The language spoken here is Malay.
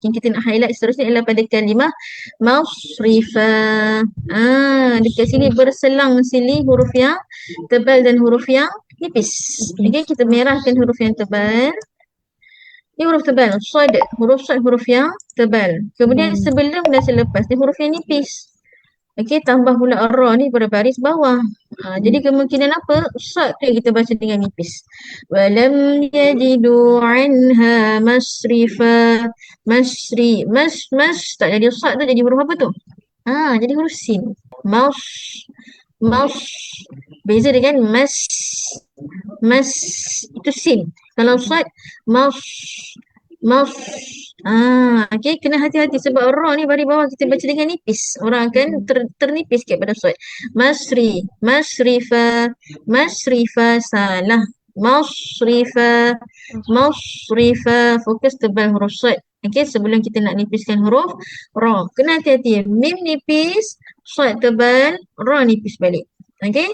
Yang kita nak highlight seterusnya adalah pada kalimah masrifah. Ah, dekat sini berselang sini huruf yang tebal dan huruf yang nipis. Okey, kita merahkan huruf yang tebal. Ni huruf tebal, sad, huruf sad huruf yang tebal. Kemudian Hmm. sebelum dan selepas ni huruf yang nipis. Okey, tambah pula ra ni pada baris bawah. Ha, jadi kemungkinan apa? Sad tu kita baca dengan nipis. Walam yajidu anha masrifa. Masri, mas, mas. Tak jadi sad tu jadi huruf apa tu? Ha, jadi huruf sin. Mas, mas. Beza dengan mas. Mas itu sin. Kalau sad mas mas ah okey kena hati-hati sebab ra ni baris bawah kita baca dengan nipis. Orang akan ter, ternipis sikit pada sad. Masri, masrifa, masrifa salah. Masrifa, masrifa fokus tebal huruf sad. Okey sebelum kita nak nipiskan huruf ra. Kena hati-hati. Mim nipis, sad tebal, ra nipis balik. Okey.